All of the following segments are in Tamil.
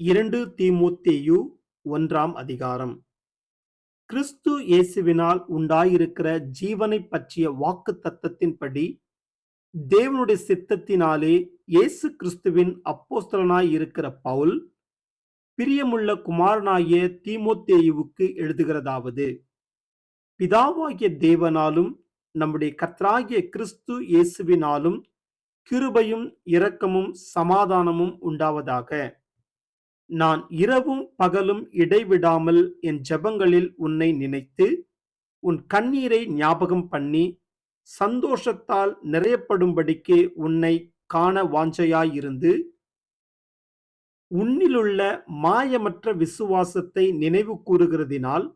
இரண்டு தீமோத்தேயு ஒன்றாம் அதிகாரம். கிறிஸ்து இயேசுவினால் உண்டாயிருக்கிற ஜீவனைப் பற்றிய வாக்கு தத்தத்தின்படி தேவனுடைய சித்தத்தினாலே இயேசு கிறிஸ்துவின் அப்போஸ்தலனாய் இருக்கிற பவுல் பிரியமுள்ள குமாரனாகிய தீமோத்தேயுவுக்கு எழுதுகிறதாவது. பிதாவாகிய தேவனாலும் நம்முடைய கர்த்தராகிய கிறிஸ்து இயேசுவினாலும் கிருபையும் இரக்கமும் சமாதானமும் உண்டாவதாக. நான் இரவும் பகலும் இடைவிடாமல் என் ஜெபங்களில் உன்னை நினைத்து உன் கண்ணீரை ஞாபகம் பண்ணி சந்தோஷத்தால் நிறையப்படும்படிக்கு உன்னை காண வாஞ்சையாயிருந்து உன்னிலுள்ள மாயமற்ற விசுவாசத்தை நினைவு கூறுகிறதினால்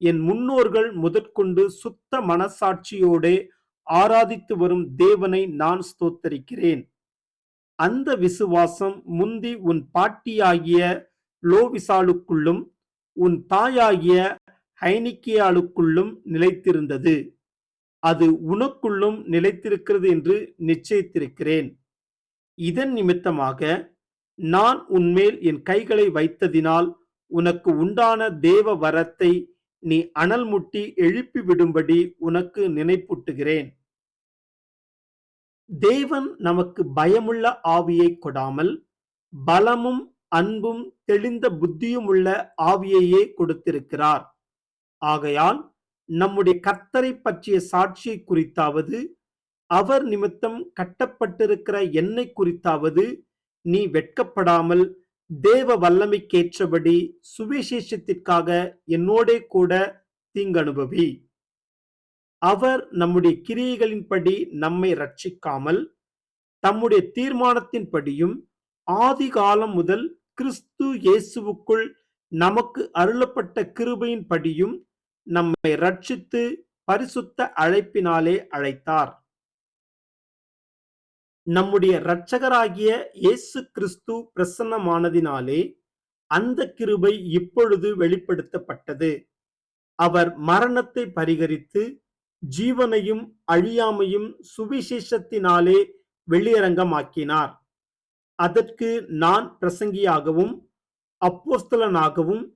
என் முன்னோர்கள் முதற்கொண்டு சுத்த மனசாட்சியோடே ஆராதித்து வரும் தேவனை நான் ஸ்தோத்தரிக்கிறேன். அந்த விசுவாசம் முந்தி உன் பாட்டியாகிய லோவிசாலுக்குள்ளும் உன் தாயாகிய ஹைனிக்கியாளுக்குள்ளும் நிலைத்திருந்தது. அது உனக்குள்ளும் நிலைத்திருக்கிறது என்று நிச்சயித்திருக்கிறேன். இதன் நிமித்தமாக நான் உன்மேல் என் கைகளை வைத்ததினால் உனக்கு உண்டான தேவ வரத்தை நீ அனல் முட்டி எழுப்பி விடும்படி உனக்கு நினைப்பூட்டுகிறேன். தேவன் நமக்கு பயமுள்ள ஆவியை கொடாமல் பலமும் அன்பும் தெளிந்த புத்தியும் உள்ள ஆவியையே கொடுத்திருக்கிறார். ஆகையால் நம்முடைய கர்த்தரை பற்றிய சாட்சியை குறித்தாவது அவர் நிமித்தம் கட்டப்பட்டிருக்கிற என்னை குறித்தாவது நீ வெட்கப்படாமல் தேவ வல்லமைக்கேற்றபடி சுவிசேஷத்திற்காக என்னோடே கூட தீங்கனுபவி. அவர் நம்முடைய கிரியைகளின்படி நம்மை ரட்சிக்காமல் தம்முடைய தீர்மானத்தின்படியும் ஆதி காலம் முதல் கிறிஸ்து இயேசுவுக்குள் நமக்கு அருளப்பட்ட கிருபையின்படியும் நம்மை ரட்சித்து பரிசுத்த அழைப்பினாலே அழைத்தார். நம்முடைய இரட்சகராகிய இயேசு கிறிஸ்து பிரசன்னமானதினாலே அந்த கிருபை இப்பொழுது வெளிப்படுத்தப்பட்டது. அவர் மரணத்தை பரிகரித்து ஜீவனையும் அழியாமையும் சுவிசேஷத்தினாலே வெளியரங்கமாக்கினார். அதற்கு நான் பிரசங்கியாகவும் அப்போஸ்தலனாகவும்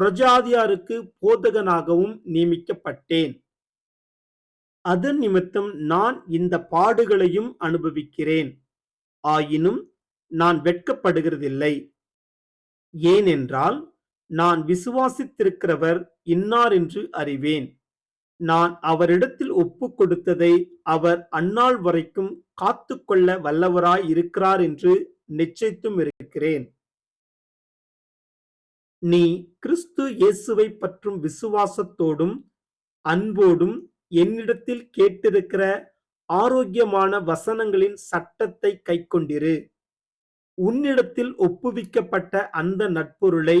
பிரஜாதியாருக்கு போதகனாகவும் நியமிக்கப்பட்டேன். அதன் நிமித்தம் நான் இந்த பாடுகளையும் அனுபவிக்கிறேன். ஆயினும் நான் வெட்கப்படுகிறதில்லை. ஏனென்றால் நான் விசுவாசித்திருக்கிறவர் இன்னார் என்று அறிவேன். நான் அவரிடத்தில் ஒப்பு கொடுத்ததை அவர் அந்நாள் வரைக்கும் காத்து கொள்ள வல்லவராய் இருக்கிறார் என்று நிச்சயித்தும் இருக்கிறேன். நீ கிறிஸ்து இயேசுவை பற்றும் விசுவாசத்தோடும் அன்போடும் என்னிடத்தில் கேட்டிருக்கிற ஆரோக்கியமான வசனங்களின் சட்டத்தை கைக்கொண்டிரு. உன்னிடத்தில் ஒப்புவிக்கப்பட்ட அந்த நட்பொருளை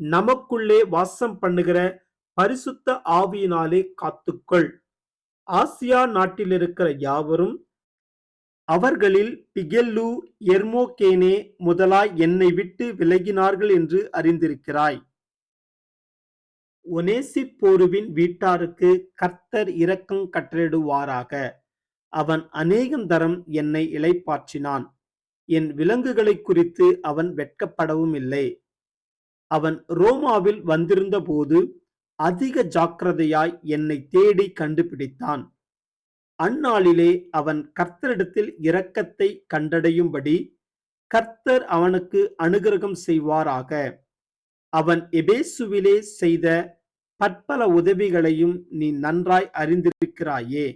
நமக்குள்ளே வாசம் பண்ணுகிற பரிசுத்த ஆவியினாலே காத்துக்கொள். ஆசியா நாட்டில் இருக்கிற யாவரும் அவர்களில் பிகெல்லு எர்மோகேனே முதலாய் என்னை விட்டு விலகினார்கள் என்று அறிந்திருக்கிறாய். ஒனேசிப்போருவின் வீட்டாருக்கு கர்த்தர் இரக்கம் கற்றிடுவாராக. அவன் அநேகந்தரம் என்னை இளைப்பாற்றினான். என் விலங்குகளை குறித்து அவன் வெட்கப்படவும் இல்லை அவன் ரோமாவில் வந்திருந்த போது அதிக ஜாக்கிரதையாய் என்னை தேடி கண்டுபிடித்தான். அந்நாளிலே அவன் கர்த்தரிடத்தில் இரக்கத்தை கண்டடையும்படி கர்த்தர் அவனுக்கு அனுகிரகம் செய்வாராக. அவன் எபேசுவிலே செய்த பற்பல உதவிகளையும் நீ நன்றாய் அறிந்திருக்கிறாயே.